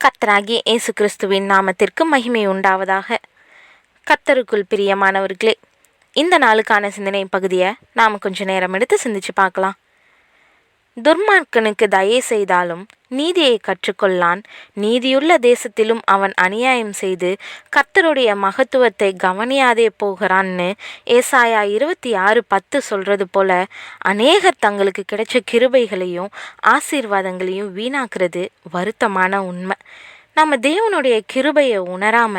கர்த்தராகிய இயேசு கிறிஸ்துவின் நாமத்திற்கு மகிமை உண்டாவதாக. கர்த்தருக்குள் பிரியமானவர்களே இந்த நாளுக்கான சிந்தனை பகுதியை நாம் கொஞ்சம் நேரம் எடுத்து சிந்திச்சு பார்க்கலாம். துர்மார்க்கனுக்கு தயை செய்தாலும் நீதியை கற்றுக்கொள்ளான். நீதியுள்ள தேசத்திலும் அவன் அநியாயம் செய்து கர்த்தருடைய மகத்துவத்தை கவனியாதே போகிறான்னு ஏசாயா இருபத்தி ஆறு பத்து சொல்றது போல அநேகர் தங்களுக்கு கிடைச்ச கிருபைகளையும் ஆசீர்வாதங்களையும் வீணாக்குறது வருத்தமான உண்மை. நம்ம தேவனுடைய கிருபையை உணராம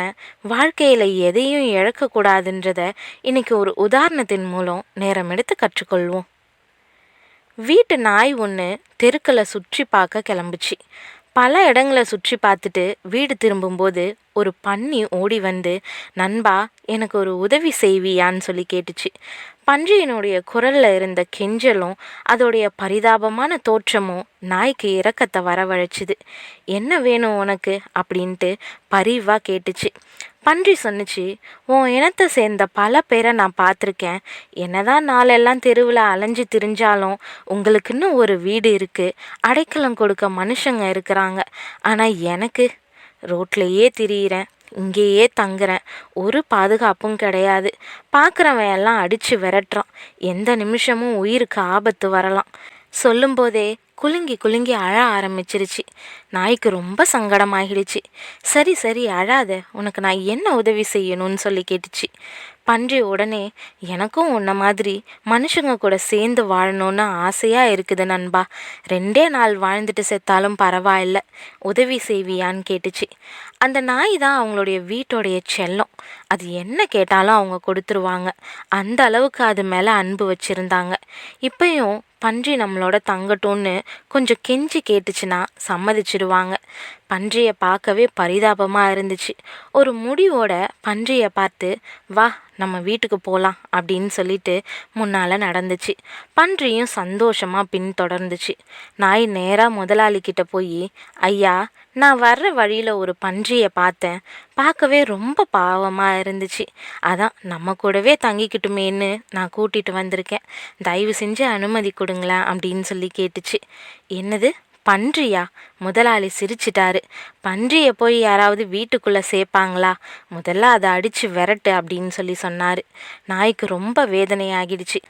வாழ்க்கையில எதையும் இழக்கக்கூடாதுன்றத இன்னைக்கு ஒரு உதாரணத்தின் மூலம் நேரம் எடுத்து கற்றுக்கொள்வோம். வீட்டு நாய் ஒன்று தெருக்களை சுற்றி பார்க்க கிளம்புச்சு. பல இடங்களை சுற்றி பார்த்துட்டு வீடு திரும்பும்போது ஒரு பன்னி ஓடி வந்து நண்பா எனக்கு ஒரு உதவி செய்வியான்னு சொல்லி கேட்டுச்சு. பன்றியினுடைய குரலில் இருந்த கெஞ்சலும் அதோடைய பரிதாபமான தோற்றமும் நாய்க்கு இரக்கத்தை வரவழைச்சிது. என்ன வேணும் உனக்கு? அப்படின்ட்டு பரிவாக கேட்டுச்சு. பன்றி சொன்னுச்சு உன் இனத்தை சேர்ந்த பல பேரை நான் பார்த்துருக்கேன். என்னதான் நாளெல்லாம் தெருவில் அலைஞ்சு திரிஞ்சாலும் உங்களுக்குன்னு ஒரு வீடு இருக்குது அடைக்கலம் கொடுக்க மனுஷங்க இருக்கிறாங்க. ஆனால் எனக்கு ரோட்லேயே திரியிறேன் இங்கேயே தங்குறேன். ஒரு பாதுகாப்பும் கிடையாது. பார்க்குறவன் எல்லாம் அடித்து விரட்டுறான். எந்த நிமிஷமும் உயிருக்கு ஆபத்து வரலாம். சொல்லும்போதே குலுங்கி குலுங்கி அழ ஆரம்பிச்சிருச்சு. நாய்க்கு ரொம்ப சங்கடமாகிடுச்சு. சரி சரி அழாத. உனக்கு நான் என்ன உதவி செய்யணும்னு சொல்லி கேட்டுச்சு. பன்றி உடனே எனக்கும் உன்ன மாதிரி மனுஷங்க கூட சேர்ந்து வாழணும்னு ஆசையாக இருக்குது நண்பா. ரெண்டே நாள் வாழ்ந்துட்டு செத்தாலும் பரவாயில்ல. உதவி செய்வியான்னு கேட்டுச்சு. அந்த நாய் தான் அவங்களுடைய வீட்டோடைய செல்லம். அது என்ன கேட்டாலும் அவங்க கொடுத்துருவாங்க. அந்த அளவுக்கு அது மேலே அன்பு வச்சுருந்தாங்க. இப்பயும் பன்றி நம்மளோட தங்கட்டும்னு கொஞ்சம் கெஞ்சி கேட்டுச்சுன்னா சம்மதிச்சிடுவாங்க பன்றியை பார்க்கவே பரிதாபமாக இருந்துச்சு. ஒரு முடிவோட பன்றியை பார்த்து வா நம்ம வீட்டுக்கு போகலாம் அப்படின்னு சொல்லிட்டு முன்னால் நடந்துச்சு. பன்றியும் சந்தோஷமாக பின்தொடர்ந்துச்சு. நாய் நேராக முதலாளிக்கிட்ட போய் ஐயா நான் வர்ற வழியில் ஒரு பன்றியை பார்த்தேன். பார்க்கவே ரொம்ப பாவமாக இருந்துச்சு. அதான் நம்ம கூடவே தங்கிக்கிட்டுமேன்னு நான் கூட்டிகிட்டு வந்திருக்கேன். தயவு செஞ்சு அனுமதி கொடுங்களேன் அப்படின்னு சொல்லி கேட்டுச்சு. என்னது? பன்றியா? முதலாளி சிரிச்சிட்டாரு. பன்றியை போய் யாராவது வீட்டுக்குள்ளே சேர்ப்பாங்களா முதல்ல அதை அடித்து விரட்டு அப்படின்னு சொல்லி சொன்னார். நாய்க்கு ரொம்ப வேதனையாகிடுச்சு.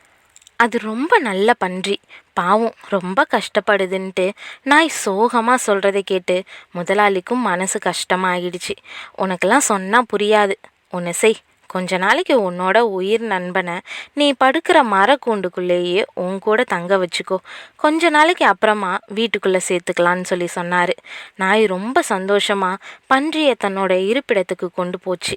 அது ரொம்ப நல்ல பன்றி. பாவம் ரொம்ப கஷ்டப்படுதுன்ட்டு நாய் சோகமாக சொல்கிறத கேட்டு முதலாளிக்கும் மனசு கஷ்டமாகிடுச்சு. உனக்கெல்லாம் சொன்னால் புரியாது. ஒன்று செய். கொஞ்ச நாளைக்கு உன்னோட உயிர் நண்பனை நீ படுக்கிற மரக்கூண்டுக்குள்ளேயே உன் கூட தங்க வச்சுக்கோ. கொஞ்ச நாளைக்கு அப்புறமா வீட்டுக்குள்ளே சேர்த்துக்கலான்னு சொல்லி சொன்னார். நாய் ரொம்ப சந்தோஷமாக பன்றியை தன்னோட இருப்பிடத்துக்கு கொண்டு போச்சு.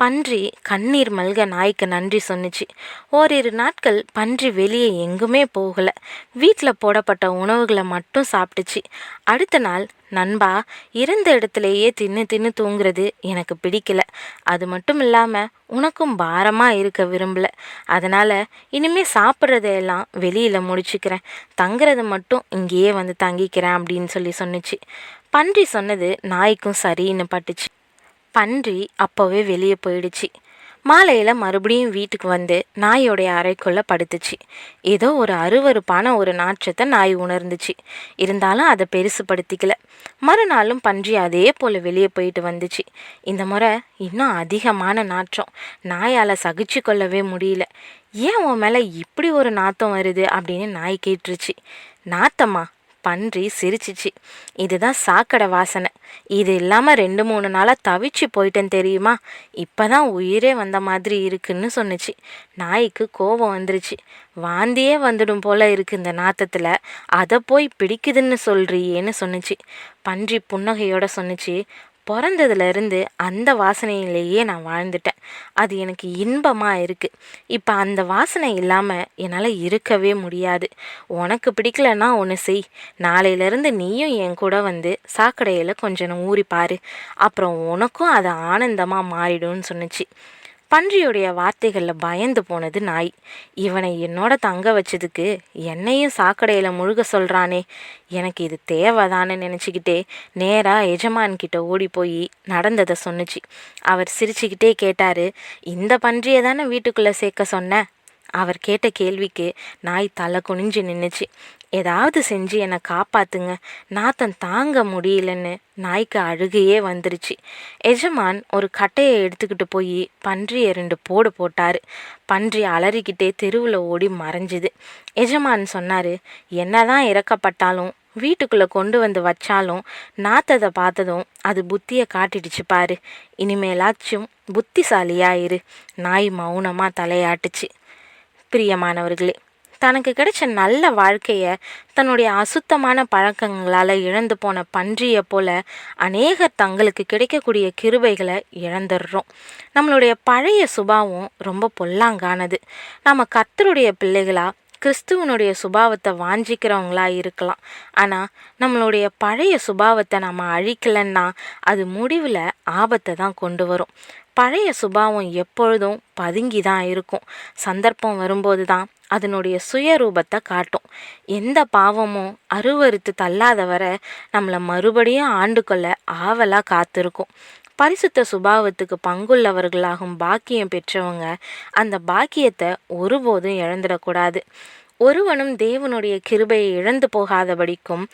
பன்றி கண்ணீர் மல்க நாய்க்கு நன்றி சொன்னுச்சு. ஓரிரு நாட்கள் பன்றி வெளியே எங்குமே போகலை. வீட்டில் போடப்பட்ட உணவுகளை மட்டும் சாப்பிட்டுச்சு. அடுத்த நாள் நண்பா இருந்த இடத்துலையே தின்னு தின்னு தூங்குறது எனக்கு பிடிக்கல. அது மட்டும் இல்லாமல் உனக்கும் பாரமாக இருக்க விரும்பல. அதனால் இனிமேல் சாப்பிட்றதையெல்லாம் வெளியில் முடிச்சுக்கிறேன். தங்குறது மட்டும் இங்கேயே வந்து தங்கிக்கிறேன் அப்படின்னு சொல்லி சொன்னுச்சு. பன்றி சொன்னது நாய்க்கும் சரின்னு பட்டுச்சு. பன்றி அப்போவே வெளியே போயிடுச்சு. மாலையில் மறுபடியும் வீட்டுக்கு வந்து நாயோடைய அறைக்குள்ளே படுத்துச்சு. ஏதோ ஒரு அருவறுப்பான ஒரு நாற்றத்தை நாய் உணர்ந்துச்சு. இருந்தாலும் அதை பெருசுப்படுத்திக்கல மறுநாளும் பன்றி அதே போல் வெளியே போயிட்டு வந்துச்சு. இந்த முறை இன்னும் அதிகமான நாற்றம். நாயால் சகிச்சு கொள்ளவே முடியல. ஏன் உன் மேலே இப்படி ஒரு நாத்தம் வருது அப்படின்னு நாய் கேட்டுருச்சு. நாத்தம்மா பன்றி சிரிச்சிச்சு. இதுதான் சாக்கடை வாசனை. இது இல்லாமல் ரெண்டு மூணு நாளாக தவிச்சு போயிட்டேன் தெரியுமா? இப்போ தான் உயிரே வந்த மாதிரி இருக்குன்னு சொன்னுச்சு. நாய்க்கு கோபம் வந்துருச்சு. வாந்தியே வந்துடும் போல இருக்கு இந்த நாத்தத்தில். அதை போய் பிடிக்குதுன்னு சொல்றியேன்னு சொன்னுச்சு. பன்றி புன்னகையோட சொன்னுச்சு. பிறந்ததுலேருந்து அந்த வாசனையிலேயே நான் வாழ்ந்துட்டேன். அது எனக்கு இன்பமாக இருக்குது இப்போ அந்த வாசனை இல்லாமல் என்னால் இருக்கவே முடியாது. உனக்கு பிடிக்கலன்னா ஒன்று செய். நாளையிலேருந்து நீயும் என் கூட வந்து சாக்கடையில் கொஞ்சம் ஊறி அப்புறம் உனக்கும் அது ஆனந்தமாக மாறிடும்னு சொன்னுச்சு. பன்றியுடைய வார்த்தைகளில் பயந்து போனது நாய். இவனை என்னோட தங்க வச்சதுக்கு என்னையும் சாக்கடையில் முழுக சொல்கிறானே எனக்கு இது தேவைதான்னு நினச்சிக்கிட்டே நேராக எஜமான்கிட்ட ஓடி போய் நடந்ததை சொன்னுச்சு. அவர் சிரிச்சுக்கிட்டே கேட்டார் இந்த பன்றியை தானே வீட்டுக்குள்ளே சேர்க்க சொன்னேன் அவர் கேட்ட கேள்விக்கு நாய் தலை குனிஞ்சு நின்றுச்சு ஏதாவது செஞ்சு என்னை காப்பாத்துங்க. நாத்தம் தாங்க முடியலன்னு நாய்க்கு அழுகையே வந்துருச்சு. எஜமான் ஒரு கட்டையை எடுத்துக்கிட்டு போய் பன்றியை ரெண்டு போடு போட்டார். பன்றி அலறிக்கிட்டே தெருவில் ஓடி மறைஞ்சுது. எஜமான் சொன்னார் என்னதான் இறக்கப்பட்டாலும் வீட்டுக்குள்ளே கொண்டு வந்து வச்சாலும் நாத்ததை பார்த்ததும் அது புத்தியை காட்டிடுச்சு பாரு. இனிமேலாச்சும் புத்திசாலியாயிரு நாய் மௌனமாக தலையாட்டுச்சு. பிரியமானவர்களே தனக்கு கிடைச்ச நல்ல வாழ்க்கையை தன்னுடைய அசுத்தமான பழக்கங்களால் இழந்து போன பன்றியை போல அநேகர் தங்களுக்கு கிடைக்கக்கூடிய கிருபைகளை இழந்துடுறோம் நம்மளுடைய பழைய சுபாவம் ரொம்ப பொல்லாங்கானது. நம்ம கத்தருடைய பிள்ளைகளாக கிறிஸ்துவனுடைய சுபாவத்தை வாஞ்சிக்கிறவங்களா இருக்கலாம். ஆனால் நம்மளுடைய பழைய சுபாவத்தை நம்ம அழிக்கலைன்னா அது முடிவில் ஆபத்தை தான் கொண்டு வரும். பழைய சுபாவம் எப்பொழுதும் பதுங்கி தான் இருக்கும். சந்தர்ப்பம் வரும்போது தான் அதனுடைய சுயரூபத்தை காட்டும். எந்த பாவமும் அருவறுத்து தள்ளாத வர நம்மளை மறுபடியும் ஆண்டுகொள்ள ஆவலாக காத்திருக்கும். பரிசுத்த சுபாவத்துக்கு பங்குள்ளவர்களாகும் பாக்கியம் பெற்றவங்க அந்த பாக்கியத்தை ஒருபோதும் இழந்துடக்கூடாது. ஒருவனும் தேவனுடைய கிருபையை இழந்து போகாதபடிக்கும்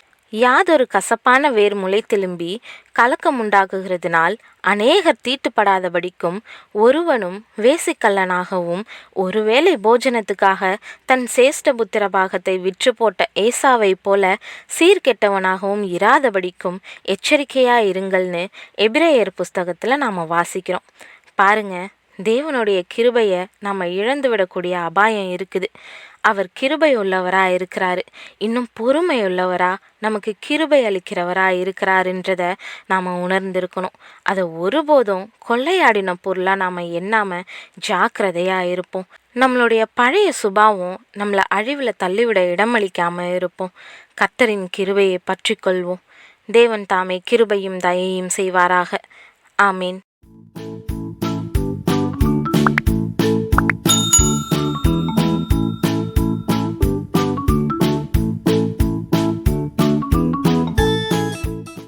யாதொரு கசப்பான வேர் முளைத்தெலும்பி கலக்கம் உண்டாகுகிறதுனால் அநேகர் தீட்டுப்படாதபடிக்கும் ஒருவனும் வேசிக்கல்லனாகவும் ஒருவேளை போஜனத்துக்காக தன் சேஷ்ட புத்திர பாகத்தை விற்று போட்ட ஏசாவை போல சீர்கெட்டவனாகவும் இராதபடிக்கும் எச்சரிக்கையா இருங்கள்னு எபிரேயர் புஸ்தகத்தில் நாம் வாசிக்கிறோம். பாருங்க தேவனுடைய கிருபையை நம்ம இழந்து விடக்கூடிய அபாயம் இருக்குது. அவர் கிருபை உள்ளவராக இருக்கிறாரு. இன்னும் பொறுமை உள்ளவரா நமக்கு கிருபை அளிக்கிறவராக இருக்கிறாருன்றத நாம் உணர்ந்திருக்கணும். அதை ஒருபோதும் கொள்ளையாடின பொருளாக நாம் எண்ணாமல் ஜாக்கிரதையாக இருப்போம். நம்மளுடைய பழைய சுபாவம் நம்மளை அழிவில் தள்ளிவிட இடமளிக்காமல் இருப்போம். கத்தரின் கிருபையை பற்றி கொள்வோம் தேவன் தாமே கிருபையும் தயையும் செய்வாராக. ஆமீன்.